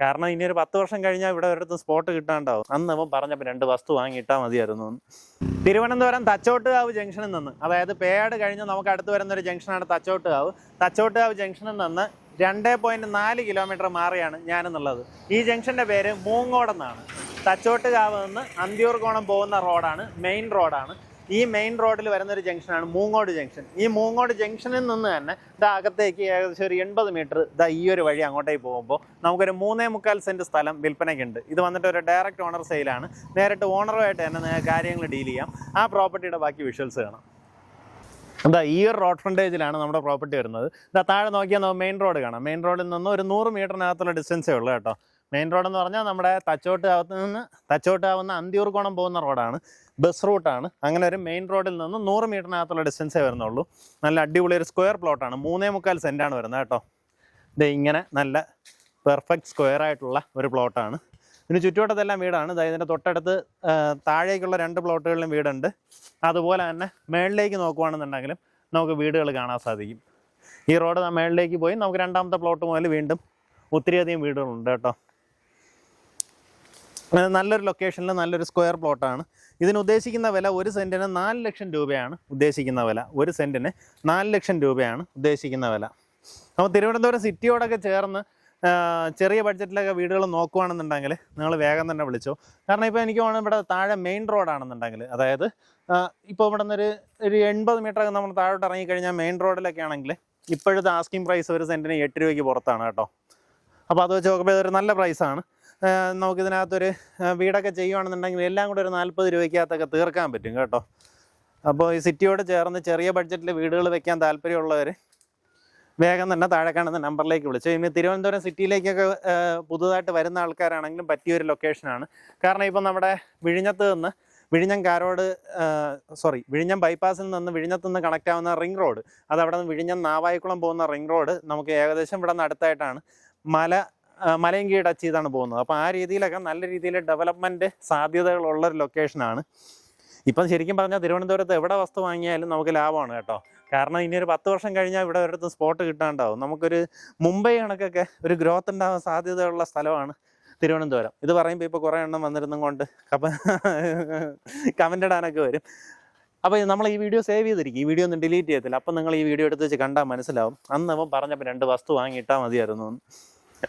കാരണം ഇനി ഒരു പത്ത് വർഷം കഴിഞ്ഞാൽ ഇവിടെ ഒരിടത്തും സ്പോട്ട് കിട്ടാണ്ടാവും. അന്ന് അവൻ പറഞ്ഞപ്പോൾ രണ്ട് വസ്തു വാങ്ങിയിട്ടാൽ മതിയായിരുന്നു. തിരുവനന്തപുരം തച്ചോട്ടുകാവ് ജംഗ്ഷനിൽ നിന്ന് അതായത് പേയാട് കഴിഞ്ഞ് നമുക്ക് അടുത്ത് വരുന്ന ഒരു ജംഗ്ഷനാണ് തച്ചോട്ടുകാവ്. തച്ചോട്ടുകാവ് ജംഗ്ഷനിൽ നിന്ന് രണ്ട് പോയിന്റ് നാല് കിലോമീറ്റർ മാറിയാണ് ഞാനെന്നുള്ളത്. ഈ ജംഗ്ഷന്റെ പേര് മൂങ്ങോടെന്നാണ്. തച്ചോട്ടുകാവ് നിന്ന് അന്തിയൂർകോണം പോകുന്ന റോഡാണ് മെയിൻ റോഡാണ് ഈ മെയിൻ റോഡിൽ വരുന്ന ഒരു ജംഗ്ഷനാണ് മൂങ്ങോട് ജംഗ്ഷൻ ഈ മൂങ്ങോട് ജംഗ്ഷനിൽ നിന്ന് തന്നെ ഇതാ അകത്തേക്ക് ഏകദേശം ഒരു എൺപത് മീറ്റർ ഇതാ ഈ ഒരു വഴി അങ്ങോട്ടേക്ക് പോകുമ്പോൾ നമുക്കൊരു മൂന്നേ മുക്കാൽ സെന്റ് സ്ഥലം വിൽപ്പനയ്ക്കുണ്ട്. ഇത് വന്നിട്ട് ഒരു ഡയറക്റ്റ് ഓണർ സെയിലാണ് നേരിട്ട് ഓണറുമായിട്ട് തന്നെ നിങ്ങൾക്ക് കാര്യങ്ങൾ ഡീൽ ചെയ്യാം. ആ പ്രോപ്പർട്ടിയുടെ ബാക്കി വിഷ്വൽസ് കാണാം. എന്താ ഈ ഒരു റോഡ് ഫ്രണ്ടേജിലാണ് നമ്മുടെ പ്രോപ്പർട്ടി വരുന്നത്. ഇതാ താഴെ നോക്കിയാൽ മെയിൻ റോഡ് കാണാം. മെയിൻ റോഡിൽ നിന്ന് ഒരു നൂറ് മീറ്ററിനകത്തുള്ള ഡിസ്റ്റൻസേ ഉള്ളൂ കേട്ടോ. മെയിൻ റോഡ് എന്ന് പറഞ്ഞാൽ നമ്മുടെ തച്ചോട്ടാവത്ത് നിന്ന് തച്ചോട്ടാവുന്ന അന്തിയൂർക്കോണം പോകുന്ന റോഡാണ്. ബസ് റൂട്ടാണ് അങ്ങനെ ഒരു മെയിൻ റോഡിൽ നിന്ന് നൂറ് മീറ്ററിനകത്തുള്ള ഡിസ്റ്റൻസേ വരുന്നുള്ളൂ. നല്ല അടിപൊളി ഒരു സ്ക്വയർ പ്ലോട്ടാണ് മൂന്നേ മുക്കാൽ സെന്റാണ് വരുന്നത് കേട്ടോ. ഇത് ഇങ്ങനെ നല്ല പെർഫെക്റ്റ് സ്ക്വയർ ആയിട്ടുള്ള ഒരു പ്ലോട്ടാണ് ഇതിന് ചുറ്റുവട്ടത്തെല്ലാം വീടാണ്. അതായത് ഇതിന്റെ തൊട്ടടുത്ത് താഴേക്കുള്ള രണ്ട് പ്ലോട്ടുകളിലും വീടുണ്ട്. അതുപോലെ തന്നെ മേളിലേക്ക് നോക്കുവാണെന്നുണ്ടെങ്കിലും നമുക്ക് വീടുകൾ കാണാൻ സാധിക്കും. ഈ റോഡ് മേളിലേക്ക് പോയി നമുക്ക് രണ്ടാമത്തെ പ്ലോട്ട് മുതൽ വീണ്ടും ഒത്തിരിയധികം വീടുകളുണ്ട് കേട്ടോ. നല്ലൊരു ലൊക്കേഷനിൽ നല്ലൊരു സ്ക്വയർ പ്ലോട്ടാണ് ഇതിന് ഉദ്ദേശിക്കുന്ന വില ഒരു സെന്റിന് നാല് ലക്ഷം രൂപയാണ് ഉദ്ദേശിക്കുന്ന വില. ഒരു സെന്റിന് നാല് ലക്ഷം രൂപയാണ് ഉദ്ദേശിക്കുന്ന വില. അപ്പോൾ തിരുവനന്തപുരം സിറ്റിയോടൊക്കെ ചേർന്ന് ചെറിയ ബഡ്ജറ്റിലൊക്കെ വീടുകൾ നോക്കുവാണെന്നുണ്ടെങ്കിൽ നിങ്ങൾ വേഗം തന്നെ വിളിച്ചോ. കാരണം ഇപ്പോൾ എനിക്ക് തോന്നുന്നു ഇവിടെ താഴെ മെയിൻ റോഡാണെന്നുണ്ടെങ്കിൽ അതായത് ഇപ്പോൾ ഇവിടെ നിന്നൊരു ഒരു എൺപത് മീറ്റർ ഒക്കെ നമ്മൾ താഴോട്ട് ഇറങ്ങിക്കഴിഞ്ഞാൽ മെയിൻ റോഡിലൊക്കെ ആണെങ്കിൽ ഇപ്പോഴത്തെ ആസ്കിംഗ് പ്രൈസ് ഒരു സെന്റിന് എട്ട് രൂപയ്ക്ക് പുറത്താണ് കേട്ടോ. അപ്പോൾ അത് വെച്ച് നോക്കുമ്പോൾ ഇതൊരു നല്ല പ്രൈസാണ് നമുക്കിതിനകത്തൊരു വീടൊക്കെ ചെയ്യുവാണെന്നുണ്ടെങ്കിൽ എല്ലാം കൂടെ ഒരു നാൽപ്പത് രൂപയ്ക്കകത്തൊക്കെ തീർക്കാൻ പറ്റും കേട്ടോ. അപ്പോൾ ഈ സിറ്റിയോട് ചേർന്ന് ചെറിയ ബഡ്ജറ്റിൽ വീടുകൾ വെക്കാൻ താല്പര്യമുള്ളവർ വേഗം തന്നെ താഴെ കാണുന്ന നമ്പറിലേക്ക് വിളിച്ചു. ഇനി തിരുവനന്തപുരം സിറ്റിയിലേക്കൊക്കെ പുതുതായിട്ട് വരുന്ന ആൾക്കാരാണെങ്കിലും പറ്റിയൊരു ലൊക്കേഷനാണ്. കാരണം ഇപ്പം നമ്മുടെ വിഴിഞ്ഞത്ത് നിന്ന് വിഴിഞ്ഞം കാരോട് സോറി വിഴിഞ്ഞം ബൈപ്പാസിൽ നിന്ന് വിഴിഞ്ഞത്ത് നിന്ന് കണക്റ്റ് ആവുന്ന റിംഗ് റോഡ് അത് അവിടെ നിന്ന് വിഴിഞ്ഞം നാവായിക്കുളം പോകുന്ന റിംഗ് റോഡ് നമുക്ക് ഏകദേശം ഇവിടെ നിന്ന് അടുത്തായിട്ടാണ്. മല ആ, മലയും കീഴ് ടച്ച് ചെയ്താണ് പോകുന്നത്. അപ്പോൾ ആ രീതിയിലൊക്കെ നല്ല രീതിയിൽ ഡെവലപ്മെന്റ് സാധ്യതകളുള്ള ഒരു ലൊക്കേഷനാണ് ഇപ്പം ശരിക്കും പറഞ്ഞാൽ തിരുവനന്തപുരത്ത് എവിടെ വസ്തു വാങ്ങിയാലും നമുക്ക് ലാഭമാണ് കേട്ടോ. കാരണം ഇനി ഒരു പത്ത് വർഷം കഴിഞ്ഞാൽ ഇവിടെ ഒരിടത്തും സ്പോട്ട് കിട്ടാണ്ടാവും. നമുക്കൊരു മുംബൈ കണക്കൊക്കെ ഒരു ഗ്രോത്ത് ഉണ്ടാവാൻ സാധ്യതയുള്ള സ്ഥലമാണ് തിരുവനന്തപുരം. ഇത് പറയുമ്പോൾ ഇപ്പോൾ കുറേ എണ്ണം വന്നിരുന്നും കൊണ്ട് കപ്പ കമന്റ് ഇടാനൊക്കെ വരും. അപ്പോൾ നമ്മൾ ഈ വീഡിയോ സേവ് ചെയ്തിരിക്കും. ഈ വീഡിയോ ഒന്നും ഡിലീറ്റ് ചെയ്യത്തില്ല. അപ്പം നിങ്ങൾ ഈ വീഡിയോ എടുത്ത് വെച്ച് കണ്ടാൽ മനസ്സിലാവും. അന്ന് അവൻ പറഞ്ഞപ്പോൾ രണ്ട് വസ്തു വാങ്ങിയിട്ടാൽ മതിയായിരുന്നു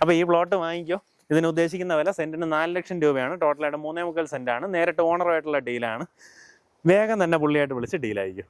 അപ്പോൾ ഈ പ്ലോട്ട് വാങ്ങിക്കോ. ഇതിന് ഉദ്ദേശിക്കുന്ന വില സെന്റിന് നാല് ലക്ഷം രൂപയാണ്. ടോട്ടലായിട്ട് മൂന്നേ മുക്കാൽ സെന്റാണ് നേരിട്ട് ഓണറുമായിട്ടുള്ള ഡീലാണ് വേഗം തന്നെ പുള്ളിയായിട്ട് വിളിച്ച് ഡീലായിരിക്കും